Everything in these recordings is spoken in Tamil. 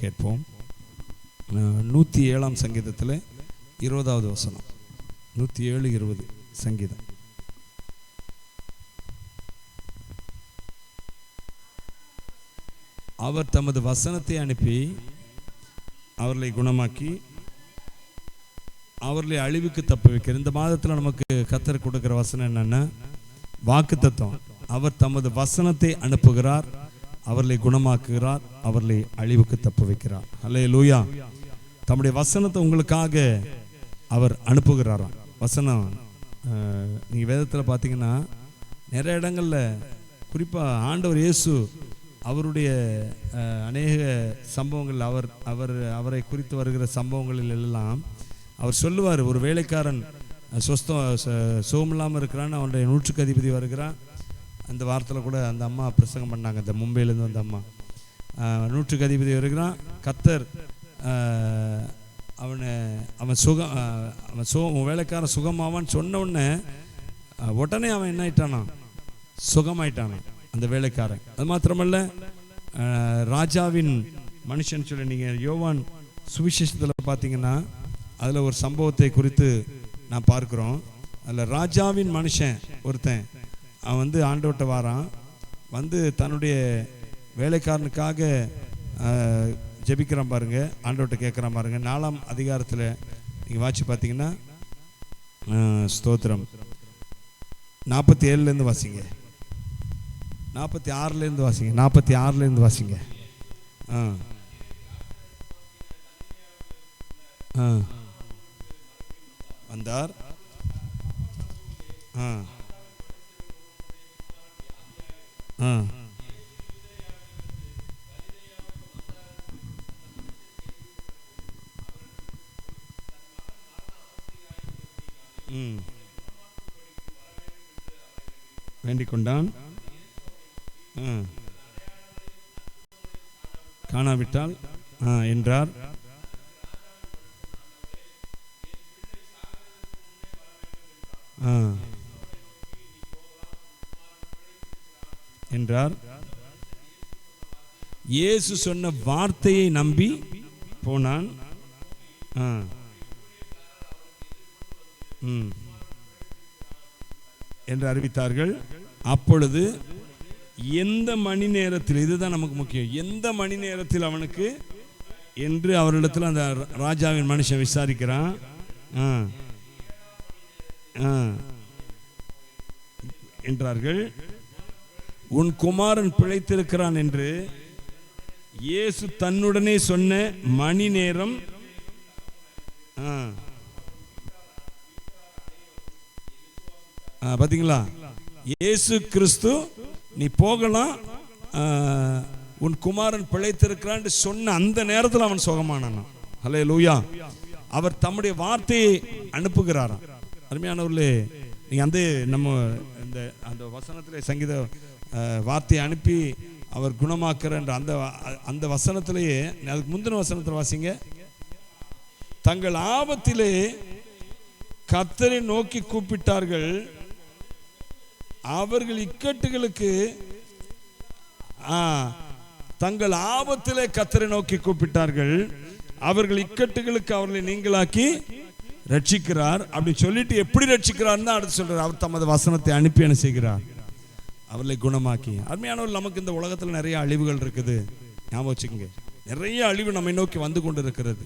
கேட்போம். நூற்றி ஏழாம் சங்கீதத்தில் இருபதாவது வசனம். நூற்றி ஏழு இருபது சங்கீதம். அவர் தமது வசனத்தை அனுப்பி அவர்களை குணமாக்கி அவர்களை அழிவுக்கு தப்ப வைக்கிறார். இந்த மாதத்தில் நமக்கு கத்தர் கொடுக்குற வசனம் என்னன்னா வாக்கு தத்துவம் அவர் தமது வசனத்தை அனுப்புகிறார். அவர்களை குணமாக்குகிறார் அவர்களை அழிவுக்கு தப்பு வைக்கிறார் அல்லே லூயா தம்முடைய வசனத்தை உங்களுக்காக அவர் அனுப்புகிறாராம். வசனம் நீங்கள் வேதத்தில் பார்த்தீங்கன்னா நிறைய இடங்களில் குறிப்பாக ஆண்டவர் இயேசு அவருடைய அநேக சம்பவங்கள் அவர் அவர் அவரை குறித்து வருகிற சம்பவங்களில் எல்லாம் அவர் சொல்லுவார். ஒரு வேலைக்காரன் சொஸ்தம் சோமில்லாமல் இருக்கிறான்னு அவனுடைய நூற்றுக்கு அதிபதி வருகிறான். அந்த வாரத்தில் கூட அந்த அம்மா பிரசங்கம் பண்ணாங்க இந்த மும்பையிலேருந்து அந்த அம்மா. நூற்றுக்கு அதிபதி வருகிறான். கத்தர் அவனை அவன் சுகம் அவன் சுகம் வேலைக்காரன் சுகமாவான்னு சொன்ன உடனே உடனே அவன் என்ன ஆயிட்டானா? சுகமாயிட்டானான் அந்த வேலைக்காரன். அது மாத்திரமல்ல ராஜாவின் மனுஷன் சொல்லி நீங்கள் யோவான் சுவிசேஷத்தில் பார்த்தீங்கன்னா அதில் ஒரு சம்பவத்தை குறித்து நான் பார்க்குறோம். அதில் ராஜாவின் மனுஷன் ஒருத்தன். அவன் வந்து ஆண்டவட்ட வாரான். வந்து தன்னுடைய வேலைக்காரனுக்காக ஜெபிக்கிறான் பாருங்கள் ஆண்டவட்ட கேட்குறான் பாருங்கள் நாலாம் அதிகாரத்தில் நீங்கள் வாட்சி பார்த்தீங்கன்னா ஸ்தோத்திரம். நாற்பத்தி ஏழுலேருந்து வாசிங்க. நாற்பத்தி ஆறுலேருந்து வாசிங்க. நாற்பத்தி ஆறுலேருந்து வாசிங்க. ஆ. ஆ. வந்தார். ஆ. வேண்டிக் கொண்டான். காணாவிட்டால் என்றார் ஆ. என்றார். இயேசு சொன்ன வார்த்தையை நம்பி போனான். என்று அறிவித்தார்கள். அப்பொழுது எந்த மணி நேரத்தில் இதுதான் நமக்கு முக்கியம் எந்த மணி நேரத்தில் அவனுக்கு? என்று அவரிடத்தில் அந்த ராஜாவின் மனுஷன் விசாரிக்கிறான். என்றார்கள். உன் குமாரன் பிழைத்திருக்கிறான் என்று இயேசு தன்னுடனே சொன்ன மணி நேரம் ஆ. பாத்தீங்களா? இயேசு கிறிஸ்து நீ போகலாம் உன் குமாரன் பிழைத்திருக்கிறான் சொன்ன அந்த நேரத்தில் அவன் சுகமானான் ஹலே லூயா அவர் தம்முடைய வார்த்தையை அனுப்புகிறாராம். அருமையானவர்களே நீங்க அந்த நம்ம இந்த அந்த வசனத்திலே சங்கீத வார்த்தையை அனுப்பி அவர் குணமாக்குறன்ற அந்த அந்த வசனத்திலேயே அதுக்கு முந்தின வசனத்தில் வாசிங்க. தங்கள் ஆபத்திலே கத்தரை நோக்கி கூப்பிட்டார்கள். அவர்கள் இக்கட்டுகளுக்கு தங்கள் ஆபத்திலே கத்தரை நோக்கி கூப்பிட்டார்கள். அவர்கள் இக்கட்டுகளுக்கு அவர்களை நீங்களாக்கி ரட்சிக்கிறார். அப்படி சொல்லிட்டு எப்படி ரட்சிக்கிறார் தான் அடுத்து சொல்றார். அவர் தமது வசனத்தை அனுப்பி என்ன செய்கிறார்? அவர்களை குணமாக்கி. அருமையானவர் நமக்கு இந்த உலகத்தில் நிறைய அழிவுகள் இருக்குது. ஞாபகம் வச்சுக்கோங்க. நிறைய அழிவு நம்மை நோக்கி வந்து கொண்டு இருக்கிறது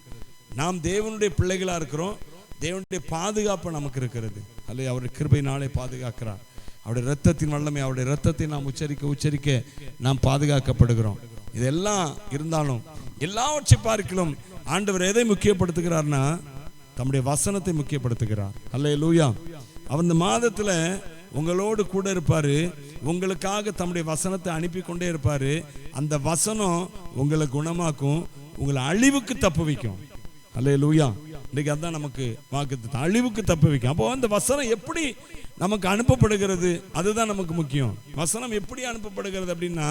நாம் தேவனுடைய பிள்ளைகளாக இருக்கிறோம். தேவனுடைய பாதுகாப்பு நமக்கு இருக்கிறது. அல்லது அவருடைய கிருபையினாலே பாதுகாக்கிறார். அவருடைய ரத்தத்தின் வல்லமை அவருடைய ரத்தத்தை நாம் உச்சரிக்க உச்சரிக்க நாம் பாதுகாக்கப்படுகிறோம். இதெல்லாம் இருந்தாலும் எல்லாவற்றை பார்க்கலாம் ஆண்டவர் எதை முக்கியப்படுத்துகிறார்னா தம்முடைய வசனத்தை முக்கியப்படுத்துகிறார். அல்ல லூயா அவர் இந்த மாதத்தில் உங்களோடு கூட இருப்பார். உங்களுக்காக தம்முடைய வசனத்தை அனுப்பி கொண்டே இருப்பார். அந்த வசனம் உங்களை குணமாக்கும் உங்களை அழிவுக்கு தப்பு வைக்கும். அல்ல லூயா இன்னைக்கு அதுதான் நமக்கு வாக்கு அழிவுக்கு தப்பு வைக்கும். அப்போ அந்த வசனம் எப்படி நமக்கு அனுப்பப்படுகிறது? அதுதான் நமக்கு முக்கியம். வசனம் எப்படி அனுப்பப்படுகிறது அப்படின்னா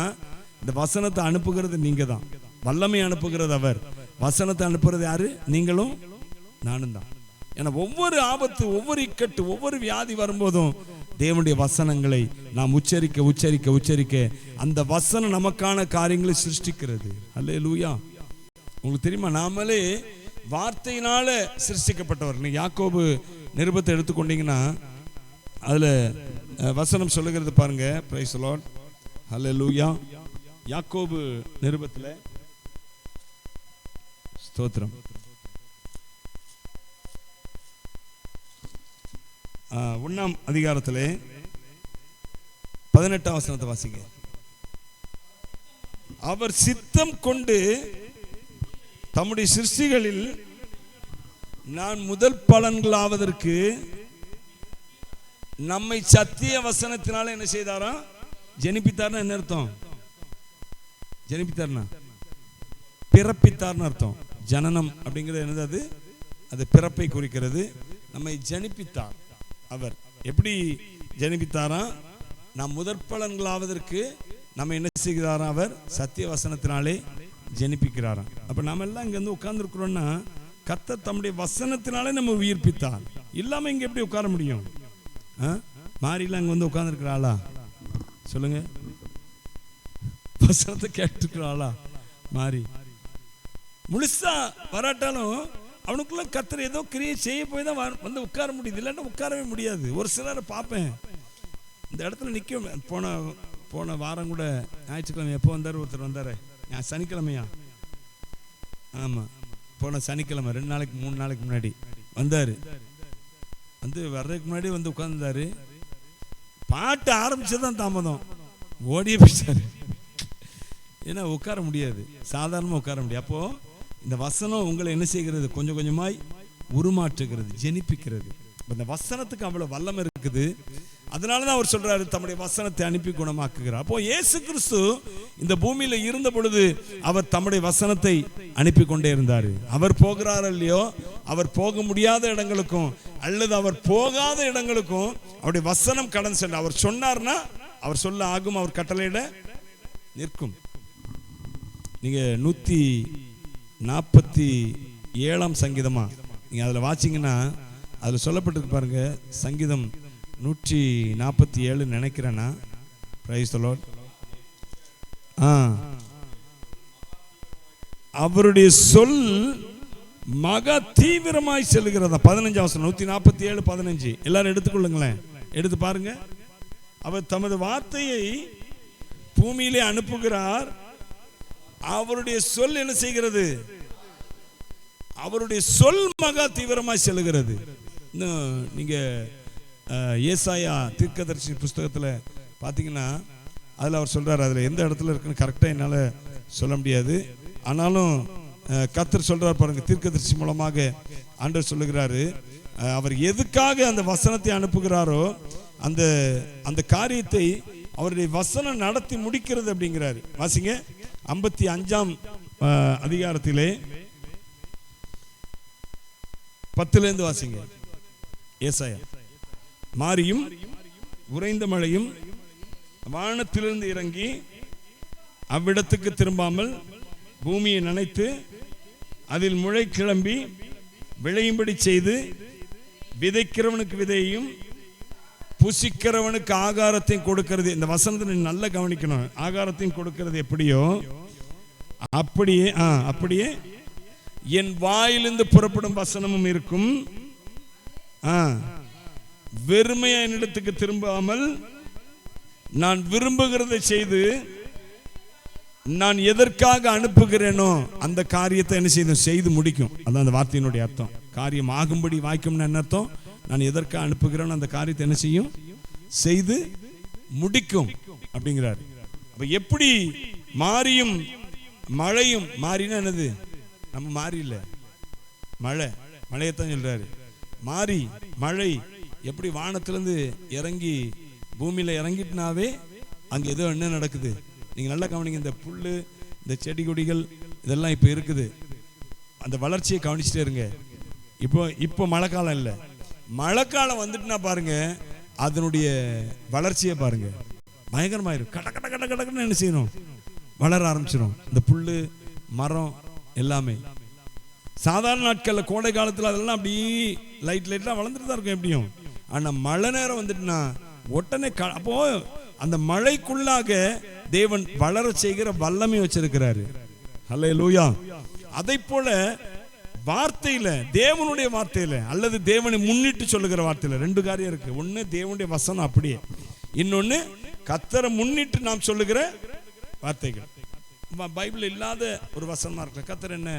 இந்த வசனத்தை அனுப்புகிறது நீங்க தான். வல்லமை அனுப்புகிறது அவர். வசனத்தை அனுப்புறது யாரு? நீங்களும் நானும் தான். ஏன்னா ஒவ்வொரு ஆபத்து ஒவ்வொரு இக்கட்டு ஒவ்வொரு வியாதி வரும்போதும் தேவனுடைய வசனங்களை நாம் உச்சரிக்க உச்சரிக்க உச்சரிக்க அந்த வசனம் நமக்கான காரியங்களை சிருஷ்டிக்கிறது. அல்லே லூயா உங்களுக்கு தெரியுமா? நாமளே வார்த்தையினால சிருஷ்டிக்கப்பட்டவர். நீ யாக்கோபு நிருபத்தை எடுத்துக்கொண்டீங்கன்னா அதுல வசனம் சொல்லுகிறது பாருங்க. பிரைஸ் ஹலோ லூயா யாக்கோபு நிருபத்துல ஸ்தோத்திரம். ஆஹ், ஒண்ணாம் அதிகாரத்திலே பதினெட்டாம் வசனத்தை வாசிங்க. அவர் சித்தம் கொண்டு தம்முடைய சிருஷ்டிகளில் நான் முதல் பலன்களாவதற்கு நம்மை சத்திய வசனத்தினால என்ன செய்தாரா? ஜெனிப்பித்தார்னா என்ன அர்த்தம்? ஜெனிப்பித்தார்னா? பிறப்பித்தார்னு அர்த்தம். ஜனனம் அப்படிங்கிறது என்னது அது? அது பிறப்பை குறிக்கிறது. நம்மை ஜனிப்பித்தார். அவர். எப்படி ஜெனிபித்தாராம்? நாம் முதற்பலன்களாவதற்கு நம்ம என்ன செய்கிறாராம் அவர்? சத்திய வசனத்தினாலே ஜனிப்பிக்கிறாராம். அப்போ நம்ம எல்லாம் இங்கேருந்து வந்து உட்கார்ந்துருக்கிறோம்னா தம்முடைய வசனத்தினாலே நம்ம உயிர்ப்பித்தார். இல்லாமல் இங்கே எப்படி உட்கார முடியும்? ஆ? மாறிலாம் இங்கே வந்து உட்கார்ந்துருக்கிறாளா? சொல்லுங்க. வசனத்தை கேட்டுருக்கிறாளா? மாறி முழுசா வராட்டாலும் அவனுக்குள்ள கத்தர் ஏதோ கிரியை செய்ய போய் தான் வந்து உட்கார முடியுது. இல்லைன்னா உட்காரவே முடியாது. ஒரு சிலரை பார்ப்பேன். இந்த இடத்துல நிற்கும் போன போன வாரம் கூட ஞாயிற்றுக்கிழமை எப்போ வந்தார்? ஒருத்தர் வந்தார். நான் சனிக்கிழமையா? ஆமாம் போன சனிக்கிழமை ரெண்டு நாளைக்கு மூணு நாளைக்கு முன்னாடி வந்தார். வந்து வர்றதுக்கு முன்னாடி வந்து உட்கார்ந்தாரு. பாட்டு ஆரம்பிச்சது தான் தாமதம். ஓடியே போயிட்டாரு. ஏன்னா உட்கார முடியாது. சாதாரணமாக உட்கார முடியாது. அப்போது இந்த வசனம் உங்களை என்ன செய்கிறது? கொஞ்சம் கொஞ்சமாய் உருமாற்றுகிறது ஜெனிப்பிக்கிறது. இந்த வசனத்துக்கு அவ்வளவு வல்லமை இருக்குது. அதனால தான் அவர் சொல்றாரு தம்முடைய வசனத்தை அனுப்பி குணமாக்குகிறார். அப்போ இயேசு கிறிஸ்து இந்த பூமியில இருந்த பொழுது அவர் தம்முடைய வசனத்தை அனுப்பி கொண்டே இருந்தார். அவர் போகிறார் இல்லையோ? அவர் போக முடியாத இடங்களுக்கும் அல்லது அவர் போகாத இடங்களுக்கும் அவருடைய வசனம் கடந்து செல்ல அவர் சொன்னார்னா அவர் சொல்ல ஆகும் அவர் கட்டளையிட நிற்கும். நீங்க நூத்தி நாற்பத்தி ஏழாம் சங்கீதமா? நீங்கள் அதில் வாச்சிங்கன்னா அதில் சொல்லப்பட்டிருக்கு பாருங்க சங்கீதம் நூற்றி நாற்பத்தி ஏழு நினைக்கிறேன்னா பிரைஸ் லார்ட் ஆ. அவருடைய சொல் மகா தீவிரமாய் செல்கிறதா பதினஞ்சு அவசரம் நூத்தி நாற்பத்தி ஏழு பதினஞ்சு. எல்லாரும் எடுத்துக்கொள்ளுங்களேன். எடுத்து பாருங்க. அவர் தமது வார்த்தையை பூமியிலே அனுப்புகிறார். அவருடைய சொல் என்ன செய்கிறது? அவருடைய சொல் மகா தீவிரமாக செல்கிறது. இன்னும் நீங்க ஏசாயா தீர்க்கதர்சி புஸ்தகத்தில் பார்த்தீங்கன்னா அதில் அவர் சொல்றாரு அதில் எந்த இடத்துல இருக்குன்னு கரெக்டாக என்னால் சொல்ல முடியாது. ஆனாலும் கத்தர் கர்த்தர் சொல்றார் பாருங்க தீர்க்கதரிசி மூலமாக ஆண்டவர் சொல்லுகிறாரு அவர் எதுக்காக அந்த வசனத்தை அனுப்புகிறாரோ அந்த அந்த காரியத்தை அவருடைய வசனம் நடத்தி முடிக்கிறது அப்படிங்கிறாரு. வாசிங்க. ஐம்பத்தி அஞ்சாம் அதிகாரத்திலே பத்துல இருந்து வாசிங்க. ஏசாயா. மாரியும் உறைந்த மழையும் வானத்திலிருந்து இறங்கி அவ்விடத்துக்கு திரும்பாமல் பூமியை நனைத்து அதில் முளை கிளம்பி விளையும்படி செய்து விதைக்கிறவனுக்கு விதையையும் புசிக்கிறவனுக்கு ஆகாரத்தையும் கொடுக்கிறது. இந்த வசனத்தை நீ நல்லா கவனிக்கணும். ஆகாரத்தையும் கொடுக்கிறது எப்படியோ? அப்படியே ஆ அப்படியே. என் வாயிலிருந்து புறப்படும் வசனமும் இருக்கும். ஆ வெறுமையா என்னிடத்துக்கு திரும்பாமல் நான் விரும்புகிறதை செய்து நான் எதற்காக அனுப்புகிறேனோ அந்த காரியத்தை என்ன செய்யும்? செய்து முடிக்கும். அதான் அந்த வார்த்தையினுடைய அர்த்தம். காரியம் ஆகும்படி வாய்க்கும்னு என்ன அர்த்தம்? நான் எதற்காக அனுப்புகிறேனோ அந்த காரியத்தை என்ன செய்யும்? செய்து முடிக்கும் அப்படிங்கிறார். அப்ப எப்படி மாறியும் மழையும் மாறினா என்னது? நம்ம மாறி இல்ல. மழை. மழையத்தான் சொல்றாரு. மாறி மழை எப்படி வானத்திலிருந்து இறங்கி பூமியில இறங்கிட்டுனாவே அங்க ஏதோ என்ன நடக்குது? நீங்க நல்லா கவனிங்க இந்த புல்லு இந்த செடி கொடிகள் இதெல்லாம் இப்ப இருக்குது. அந்த வளர்ச்சியை கவனிச்சுட்டே இருங்க. இப்போ இப்போ காலம் இல்லை. மழைக்காலம் வந்துட்டுனா பாருங்க அதனுடைய வளர்ச்சியை பாருங்க. பயங்கரமாயிரும் கட கட கட கடக்குன்னு என்ன செய்யணும்? வளர ஆரம்பிச்சிடும் இந்த புல்லு மரம் எல்லாமே. சாதாரண நாட்களில் கோடை காலத்தில் அதெல்லாம் அப்படியே லைட் லைட்லாம் வளர்ந்துட்டு தான் இருக்கும் எப்படியும். ஆனால் மழை நேரம் வந்துட்டுனா உடனே க அப்போ அந்த மழைக்குள்ளாக தேவன் வளர செய்கிற வல்லமை வச்சிருக்கிறாரு. ஹலே லூயா அதை போல வார்த்தையில் தேவனுடைய வார்த்தையில் அல்லது தேவனை முன்னிட்டு சொல்லுகிற வார்த்தையில் ரெண்டு காரியம் இருக்குது ஒன்று தேவனுடைய வசனம் அப்படியே. இன்னொன்று கத்தரை முன்னிட்டு நாம் சொல்லுகிற வார்த்தைகள். பைபிள் இல்லாத ஒரு வசனமாக இருக்கு. கத்தர் என்ன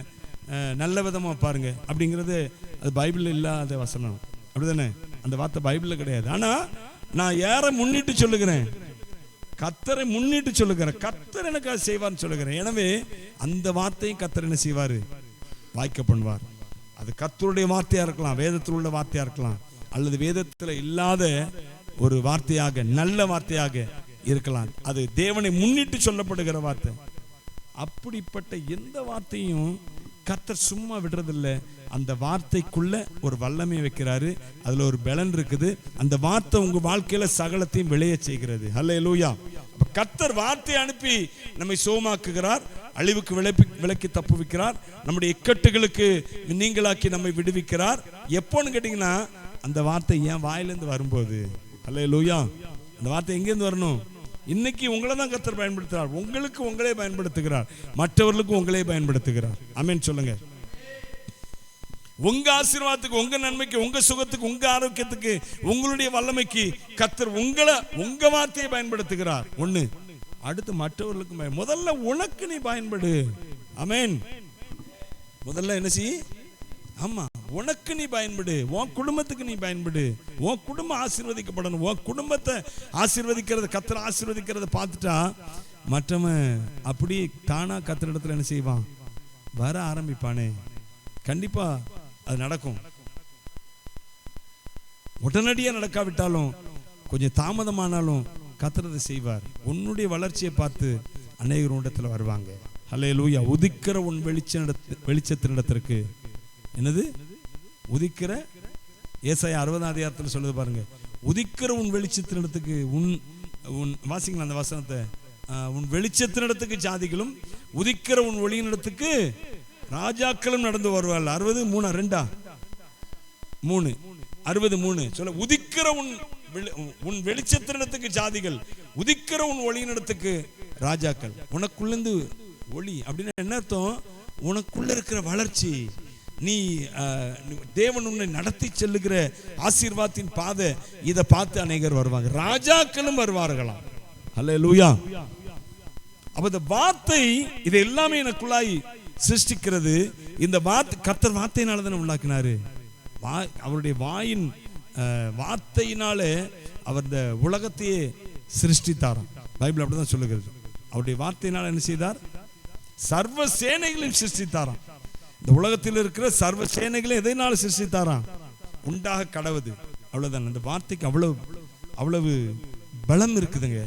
நல்ல விதமாக பாருங்க அப்படிங்கிறது அது பைபிள் இல்லாத வசனம். அப்படிதானே? அந்த வார்த்தை பைபிளில் கிடையாது. ஆனால் நான் யாரை முன்னிட்டு சொல்லுகிறேன்? கத்தரை முன்னிட்டு சொல்லுகிறேன் கத்தர் எனக்கு அதை செய்வார்னு சொல்லுகிறேன். எனவே அந்த வார்த்தையும் கத்தர் என்ன செய்வார்? வாய்க்க பண்ணுவார். அது கத்தருடைய வார்த்தையா இருக்கலாம் வேதத்தில் உள்ள வார்த்தையா இருக்கலாம் அல்லது வேதத்தில் இல்லாத ஒரு வார்த்தையாக நல்ல வார்த்தையாக இருக்கலாம். அது தேவனை முன்னிட்டு சொல்லப்படுகிற வார்த்தை. அப்படிப்பட்ட எந்த வார்த்தையும் கத்தர் சும்மா விடுறதில்ல. அந்த வார்த்தைக்குள்ள ஒரு வல்லமை வைக்கிறாரு. அதுல ஒரு பலன் இருக்குது. அந்த வார்த்தை உங்க வாழ்க்கையில சகலத்தையும் விளைய செய்கிறது. அல்ல லூயா கத்தர் வார்த்தை அனுப்பி நம்மை சோமாக்குகிறார். அழிவுக்கு விளப்பி விளக்கி தப்புவிக்கிறார். நம்முடைய இக்கட்டுகளுக்கு நீங்களாக்கி நம்மை விடுவிக்கிறார். எப்போன்னு கேட்டீங்கன்னா அந்த வார்த்தை என் வாயிலிருந்து வரும்போது. அல்ல லூயா அந்த வார்த்தை எங்கேருந்து வரணும்? இன்னைக்கு உங்களை தான் கத்தர் பயன்படுத்துகிறார் உங்களுக்கு உங்களே பயன்படுத்துகிறார். மற்றவர்களுக்கும் உங்களே பயன்படுத்துகிறார். அமேன் சொல்லுங்க. உங்க ஆசீர்வாதத்துக்கு உங்க நன்மைக்கு உங்க சுகத்துக்கு உங்க ஆரோக்கியத்துக்கு உங்களுடைய வல்லமைக்கு கத்தர் உங்களை உங்க வார்த்தையை பயன்படுத்துகிறார். ஒன்று அடுத்து மற்றவர்களுக்கும் முதல்ல உனக்கு நீ பயன்படு. அமேன். முதல்ல என்ன செய்? ஆமா உனக்கு நீ பயன்படு. உன் குடும்பத்துக்கு நீ பயன்படு. உன் குடும்பம் ஆசீர்வதிக்கப்படணும். உன் குடும்பத்தை ஆசீர்வதிக்கிறத கத்திர ஆசீர்வதிக்கிறத பார்த்துட்டா மற்றவன் அப்படி தானா கத்திர இடத்துல என்ன செய்வான்? வர ஆரம்பிப்பானே. கண்டிப்பா அது நடக்கும். உடனடியா நடக்காவிட்டாலும் கொஞ்சம் தாமதமானாலும் கத்துறதை செய்வார். உன்னுடைய வளர்ச்சியை பார்த்து அநேகர் இடத்துல வருவாங்க. ஹலே லூயா உதிக்கிற உன் வெளிச்ச வெளிச்சத்தினிடத்திற்கு. என்னது? உதிக்கிற? ஏசாய அறுபதாம் அதிகாரத்தில் சொல்லுது பாருங்க. உதிக்கிற உன் வெளிச்சத்தினிடத்துக்கு உன் உன் வாசிங்களா அந்த வசனத்தை. உன் உன் வெளிச்சத்தினிடத்துக்கு ஜாதிகளும் உதிக்கிற உன் ஒளியினிடத்துக்கு ராஜாக்களும் நடந்து வருவார்கள். அறுபது மூணா ரெண்டா? மூணு. அறுபது மூணு. சொல்ல உதிக்கிற உன் உன் வெளிச்சத்தினிடத்துக்கு ஜாதிகள் உதிக்கிற உன் ஒளியினிடத்துக்கு ராஜாக்கள். உனக்குள்ளேருந்து ஒளி அப்படின்னா என்ன அர்த்தம்? உனக்குள்ள இருக்கிற வளர்ச்சி. நீ அஹ், தேவன் உன்னை நடத்தி செல்லுகிற ஆசீர்வாதத்தின் பாதை இதை பார்த்து அநேகர் வருவாங்க. ராஜாக்களும் வருவார்களாம். அல்ல லூயா அப்ப இந்த வார்த்தை இது எல்லாமே எனக்குள்ளாய் சிருஷ்டிக்கிறது. இந்த வார்த்தை கத்தர் வார்த்தையினால தானே உண்டாக்கினாரு. வா அவருடைய வாயின் வார்த்தையினாலே அவர் இந்த உலகத்தையே சிருஷ்டித்தாராம். பைபிள் அப்படிதான் சொல்லுகிறது. அவருடைய வார்த்தையினால் என்ன செய்தார்? சர்வ சேனைகளையும் சிருஷ்டித்தாராம். இந்த உலகத்தில் இருக்கிற சர்வ சேனைகளையும் எதைனால சிருஷ்டித்தாராம்? உண்டாக கடவுது. அவ்வளோதான் அந்த வார்த்தைக்கு அவ்வளவு அவ்வளவு பலம் இருக்குதுங்க.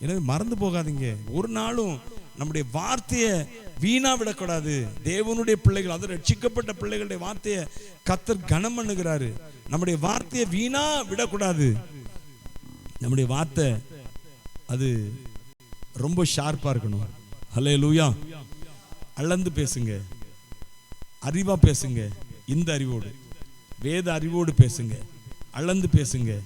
எனவே மறந்து போகாதீங்க. ஒரு நாளும் நம்முடைய வார்த்தையை வீணா விடக்கூடாது. தேவனுடைய பிள்ளைகள் அது ரட்சிக்கப்பட்ட பிள்ளைகளுடைய வார்த்தையை கத்தர் கனம் பண்ணுகிறாரு. நம்முடைய வார்த்தையை வீணா விடக்கூடாது. நம்முடைய வார்த்தை அது ரொம்ப ஷார்ப்பா இருக்கணும். ஹலே லூயா அளந்து பேசுங்க. அறிவா பேசுங்க. இந்த அறிவோடு. வேத அறிவோடு பேசுங்க. அளந்து பேசுங்க.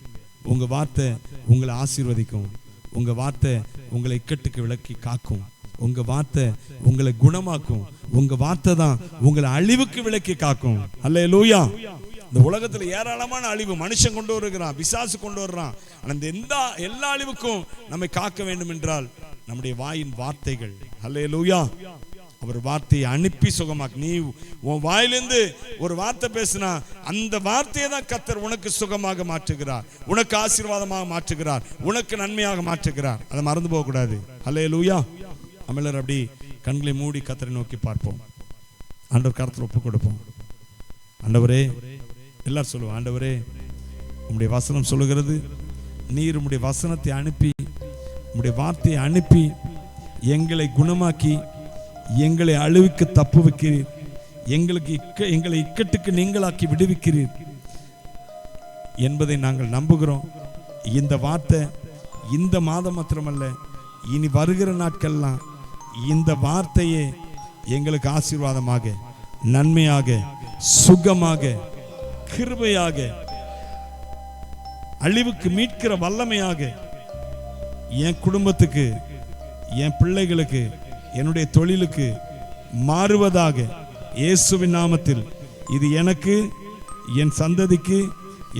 உங்க வார்த்தை உங்களை ஆசீர்வதிக்கும். உங்க வார்த்தை உங்களை இக்கட்டுக்கு விளக்கி காக்கும். உங்க வார்த்தை உங்களை குணமாக்கும். உங்க வார்த்தை தான் உங்களை அழிவுக்கு விலக்கி காக்கும். அல்ல லூயா இந்த உலகத்துல ஏராளமான அழிவு. மனுஷன் கொண்டு வருகிறான் பிசாசு கொண்டு வர்றான். அந்த இந்த எந்த எல்லா அழிவுக்கும் நம்மை காக்க வேண்டும் என்றால் நம்முடைய வாயின் வார்த்தைகள். அல்ல லூயா அவர் வார்த்தையை அனுப்பி சுகமாக்கு. நீ உன் வாயிலிருந்து ஒரு வார்த்தை பேசினா அந்த வார்த்தையை தான் கத்தர் உனக்கு சுகமாக மாற்றுகிறார். உனக்கு ஆசீர்வாதமாக மாற்றுகிறார். உனக்கு நன்மையாக மாற்றுகிறார். அதை மறந்து போகக்கூடாது. அல்லே லூயா தமிழர் அப்படி கண்களை மூடி கத்தரை நோக்கி பார்ப்போம். ஆண்டவர் கருத்தில் ஒப்பு கொடுப்போம். ஆண்டவரே எல்லாரும் சொல்லுவோம் ஆண்டவரே உம்முடைய வசனம் சொல்லுகிறது நீர் உம்முடைய வசனத்தை அனுப்பி உம்முடைய வார்த்தையை அனுப்பி எங்களை குணமாக்கி எங்களை அழுவிக்கு தப்பு வைக்கிறீர் எங்களுக்கு இக்க எங்களை இக்கட்டுக்கு நீங்களாக்கி விடுவிக்கிறீர் என்பதை நாங்கள் நம்புகிறோம். இந்த வார்த்தை இந்த மாதம் மாத்திரமல்ல இனி வருகிற நாட்கள்லாம் இந்த வார்த்தையே எங்களுக்கு ஆசீர்வாதமாக நன்மையாக சுகமாக கிருபையாக அழிவுக்கு மீட்கிற வல்லமையாக என் குடும்பத்துக்கு என் பிள்ளைகளுக்கு என்னுடைய தொழிலுக்கு மாறுவதாக இயேசுவின் நாமத்தில் இது எனக்கு என் சந்ததிக்கு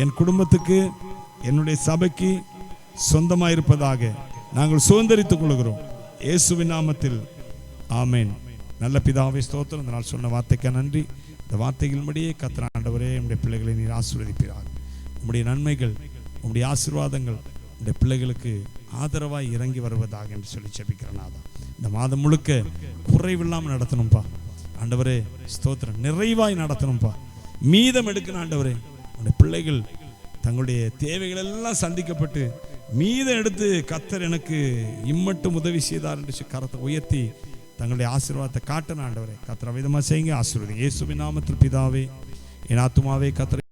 என் குடும்பத்துக்கு என்னுடைய சபைக்கு சொந்தமாயிருப்பதாக நாங்கள் சுதந்திரித்துக் கொள்கிறோம். இயேசுவின் நாமத்தில். ஆமேன். நல்ல பிதாவை ஸ்தோத்திரம். இந்த நாள் சொன்ன வார்த்தைக்கு நன்றி. இந்த வார்த்தைகளின்படியே கத்திர ஆண்டவரே நம்முடைய பிள்ளைகளை நீர் ஆசீர்வதிப்பீராக. உம்முடைய நன்மைகள் உம்முடைய ஆசீர்வாதங்கள் உம்முடைய பிள்ளைகளுக்கு ஆதரவாய் இறங்கி வருவதாக என்று சொல்லி செபிக்கிறனாதான் இந்த மாதம் முழுக்க குறைவில்லாமல் நடத்தணும்ப்பா ஆண்டவரே ஸ்தோத்திரம். நிறைவாய் நடத்தணும்ப்பா மீதம் எடுக்கணும் ஆண்டவரே. உடைய பிள்ளைகள் தங்களுடைய தேவைகள் எல்லாம் சந்திக்கப்பட்டு மீதம் எடுத்து கத்தர் எனக்கு இம்மட்டும் உதவி செய்தார் என்று கரத்தை உயர்த்தி தங்களுடைய ஆசீர்வாதத்தை காட்டணும் ஆண்டவரை. கத்திர விதமாக செய்யுங்க. ஆசீர்வாதம் இயேசுவின் நாமத்தில் பிதாவே என் ஆத்துமாவே கத்திர